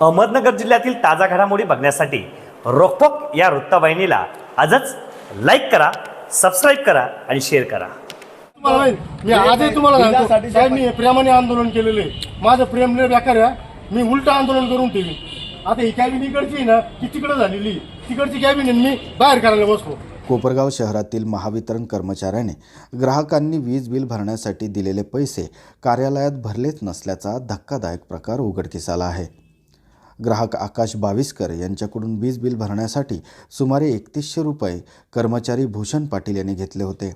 अहमदनगर जिल्ह्यातील ताजा घडामोडी बघण्यासाठी रोकपोक या वृत्तवाहिनीला आजच लाईक करा सबस्क्राईब करा आणि शेअर करा. तुम्हाला माहीत, मी आजही तुम्हाला सांगतो साहेब मी प्रेमाने आंदोलन केलेले माझं प्रेम बेकार आहे मी उलट आंदोलन करून ठेवी आता ही कॅबिन इकडची आहे ना ती तिकडे झालेली तिकडची कॅबिन आहे मी बाहेर करायला बसलो. कोपरगाव शहरातील महावितरण कर्मचाऱ्याने ग्राहकांनी वीज बिल भरण्यासाठी दिलेले पैसे कार्यालयात भरलेच नसल्याचा धक्कादायक प्रकार उघडकीस आला आहे. ग्राहक आकाश बाविस्कर यांच्याकडून वीज बिल भरण्यासाठी सुमारे एकतीसशे रुपये कर्मचारी भूषण पाटील यांनी घेतले होते.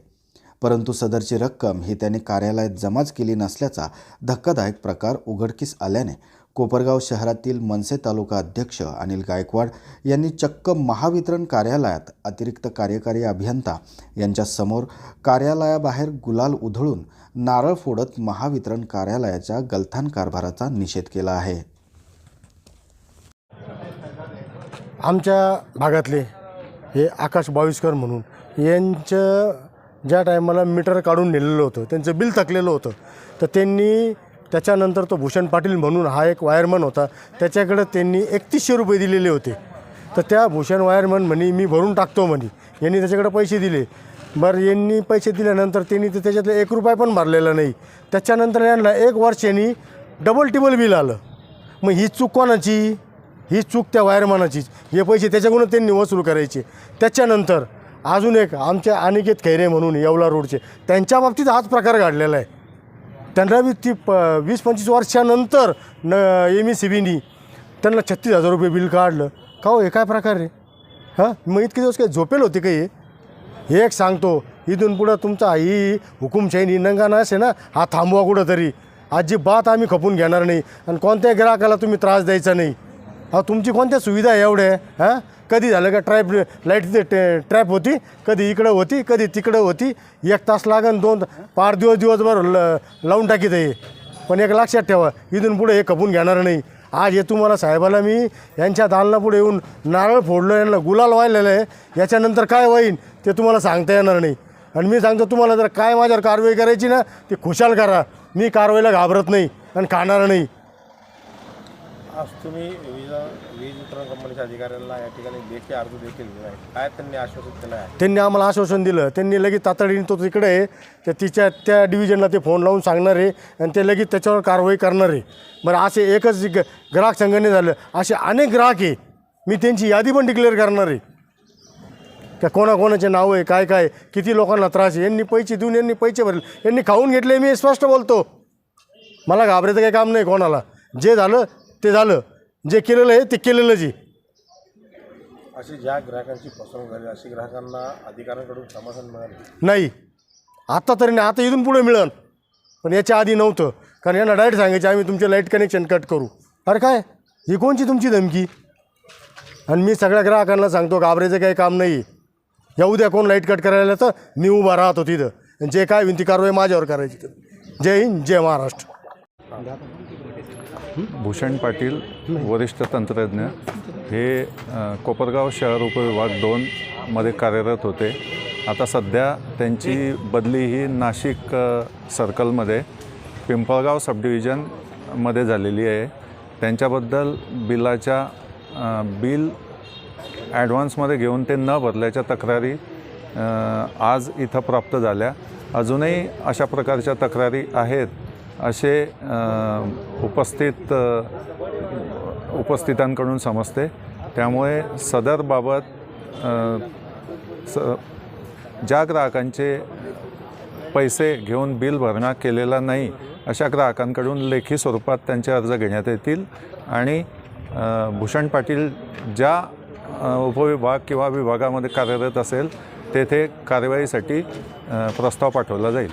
परंतु सदरची रक्कम ही त्याने कार्यालयात जमाच केली नसल्याचा धक्कादायक प्रकार उघडकीस आल्याने कोपरगाव शहरातील मनसे तालुका अध्यक्ष अनिल गायकवाड यांनी चक्क महावितरण कार्यालयात अतिरिक्त कार्यकारी अभियंता यांच्यासमोर कार्यालयाबाहेर गुलाल उधळून नारळ फोडत महावितरण कार्यालयाच्या गलथान कारभाराचा निषेध केला आहे. आमच्या भागातले हे आकाश बाविस्कर म्हणून यांचं ज्या टायमाला मीटर काढून नेलेलं होतं त्यांचं बिल थकलेलं होतं तर त्यांनी त्याच्यानंतर तो भूषण पाटील म्हणून हा एक वायरमन होता त्याच्याकडं त्यांनी एकतीसशे रुपये दिलेले होते. तर त्या भूषण वायरमन म्हणे मी भरून टाकतो म्हणे. यांनी त्याच्याकडे पैसे दिले. बरं यांनी पैसे दिल्यानंतर त्यांनी तर त्याच्यातलं एक रुपया पण भरलेला नाही. त्याच्यानंतर यांना एक वर्ष यांनी डबल टिबल बिल आलं. मग ही चूक कोणाची? ही चूक त्या वायरमानाचीच. हे पैसे त्याच्याकडून त्यांनी वसूल करायचे. त्याच्यानंतर अजून एक आमचे अनिकेत खैरे म्हणून येवला रोडचे त्यांच्या बाबतीत हाच प्रकार घडलेला आहे. त्यांना बी ती प वीस पंचवीस वर्षानंतर न एम ई सी बीनी त्यांना छत्तीस हजार रुपये बिल काढलं. का हो हे काय प्रकार रे हां? मग इतके दिवस काही झोपेल होते काही हे? एक सांगतो इथून पुढं तुमचा आई हुकुमशाही निनंगाना असे ना? हा थांबवा कुठंतरी. अजिबात आम्ही खपून घेणार नाही. आणि कोणत्याही ग्राहकाला तुम्ही त्रास द्यायचा नाही. अहो तुमची कोणत्या सुविधा आहे एवढे? हां? कधी झालं का ट्रॅप लाइट ट्रॅप होती? कधी इकडं होती कधी तिकडं होती? एक तास लागन दोन पाच दिवस दिवसभर ल लावून टाकीत आहे. पण एक लक्षात ठेवा इथून पुढे हे खपून घेणार नाही. आज हे तुम्हाला साहेबाला मी यांच्या दालनापुढे येऊन नारळ फोडलं यांना गुलाल वाहिलेलं आहे. याच्यानंतर काय होईन ते तुम्हाला सांगता येणार नाही. आणि मी सांगतो तुम्हाला जर काय माझ्यावर कारवाई करायची ना ती खुशाल करा. मी कारवाईला घाबरत नाही आणि खाणार नाही. आज तुम्ही वीज वीज वितरण कंपनीच्या अधिकाऱ्यांना या ठिकाणी लेखी अर्ज देखील दिला आहे. काय त्यांनी आश्वासन केलं आहे? त्यांनी आम्हाला आश्वासन दिलं. त्यांनी लगेच तातडीने तो तिकडे आहे. त्या तिच्या त्या डिव्हिजनला ते फोन लावून सांगणार आहे. आणि ते लगेच त्याच्यावर कारवाई करणार आहे. बरं असे एकच ग ग्राहक संघटने झालं. असे अनेक ग्राहक आहे. मी त्यांची यादी पण डिक्लेअर करणार आहे. त्या कोणाकोणाचे नाव आहे काय काय किती लोकांना त्रास आहे? यांनी पैसे देऊन यांनी पैसे भरले. यांनी खाऊन घेतले मी स्पष्ट बोलतो. मला घाबरायचं काही काम नाही कोणाला. जे झालं ते झालं. जे केलेलं आहे ते केलेलंच आहे. अशी ज्या ग्राहकांची फसवणूक झाली अशी ग्राहकांना अधिकाऱ्यांकडून समाधान मिळाले? नाही. आत्ता तरी नाही. आता इथून पुढे मिळेल. पण याच्या आधी नव्हतं. कारण यांना डायरेक्ट सांगायचे आम्ही तुमचे लाइट कनेक्शन कट करू. अरे काय? ही कोणची तुमची धमकी? आणि मी सगळ्या ग्राहकांना सांगतो घाबरायचं काही काम नाही या उद्या कोण लाइट कट करायला तर मी उभा राहतो तिथं. जे काय विनंती कारवाई माझ्यावर करायची. जय हिंद जय महाराष्ट्र. भूषण पाटील वरिष्ठ तंत्रज्ञ. हे कोपरगाव शहर उपविभाग दोनमध्ये कार्यरत होते. आता सध्या त्यांची बदली ही नाशिक सर्कलमध्ये पिंपळगाव सब डिव्हिजनमध्ये झालेली आहे. त्यांच्याबद्दल बिलाच्या बिल ॲडव्हान्समध्ये घेऊन ते न भरल्याच्या तक्रारी आज इथं प्राप्त झाल्या. अजूनही अशा प्रकारच्या तक्रारी आहेत. असे उपस्थित उपस्थितांकडून समजते. त्यामुळे सदरबाबत स ज्या ग्राहकांचे पैसे घेऊन बिल भरणा केलेला नाही अशा ग्राहकांकडून लेखी स्वरूपात त्यांचे अर्ज घेण्यात येतील. आणि भूषण पाटील ज्या उपविभाग किंवा विभागामध्ये कार्यरत असेल तेथे कारवाईसाठी प्रस्ताव पाठवला जाईल.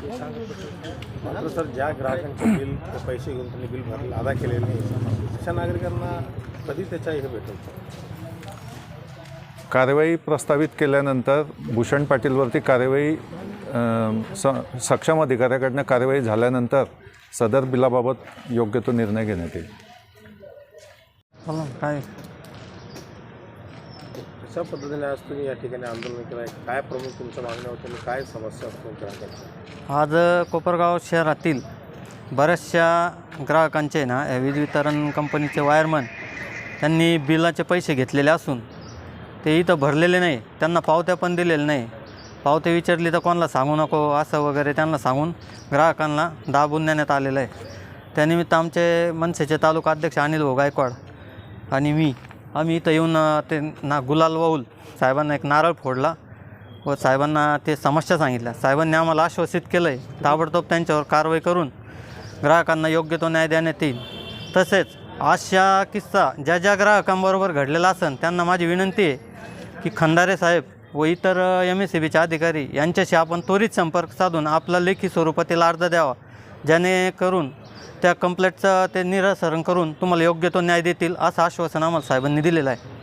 मात्र सर ज्या ग्राहकांचे बिल पैसे घेऊन त्यांनी बिल भरले अदा केलेले नाही. अशा नागरिकांना कधी त्याच्या हे भेटेल कारवाई प्रस्तावित केल्यानंतर भूषण पाटीलवरती कारवाई अ, स सक्षम अधिकाऱ्याकडनं कारवाई झाल्यानंतर सदर बिलाबाबत योग्य तो निर्णय घेण्यात येईल. काय? कशा पद्धतीने आज तुम्ही या ठिकाणी आंदोलन केलं आहे? काय प्रमुख तुमच्या मागण्या होत्या आणि काय समस्या असतील ग्राहकांच्या आज कोपरगाव शहरातील बऱ्याचशा ग्राहकांचे ना या वीज वितरण कंपनीचे वायरमन त्यांनी बिलाचे पैसे घेतलेले असून ते इथं भरलेले नाही त्यांना पावत्या पण दिलेल्या नाही. पावते विचारली तर कोणाला सांगू नको असं वगैरे त्यांना सांगून ग्राहकांना दाबून देण्यात आलेलं आहे. त्यानिमित्त आमचे मनसेचे तालुका अध्यक्ष अनिल भाऊ गायकवाड आणि मी आम्ही इथं येऊन ते ना गुलाल वाऊल साहेबांना एक नारळ फोडला व साहेबांना ते समस्या सांगितल्या. साहेबांनी आम्हाला आश्वासित केलं आहे ताबडतोब त्यांच्यावर कारवाई करून ग्राहकांना योग्य तो न्याय देण्यात येईल. तसेच अशा किस्सा ज्या ज्या ग्राहकांबरोबर घडलेला असेल त्यांना माझी विनंती आहे की खंडारे साहेब व इतर एम एस सी बीचे अधिकारी यांच्याशी आपण त्वरित संपर्क साधून आपला लेखी स्वरूपातील अर्ज द्यावा. जेणेकरून त्या कंप्लेटचं ते निरासरण करून तुम्हाला योग्य तो न्याय देतील असं आश्वासन आम्हाला साहेबांनी दिलेलं आहे.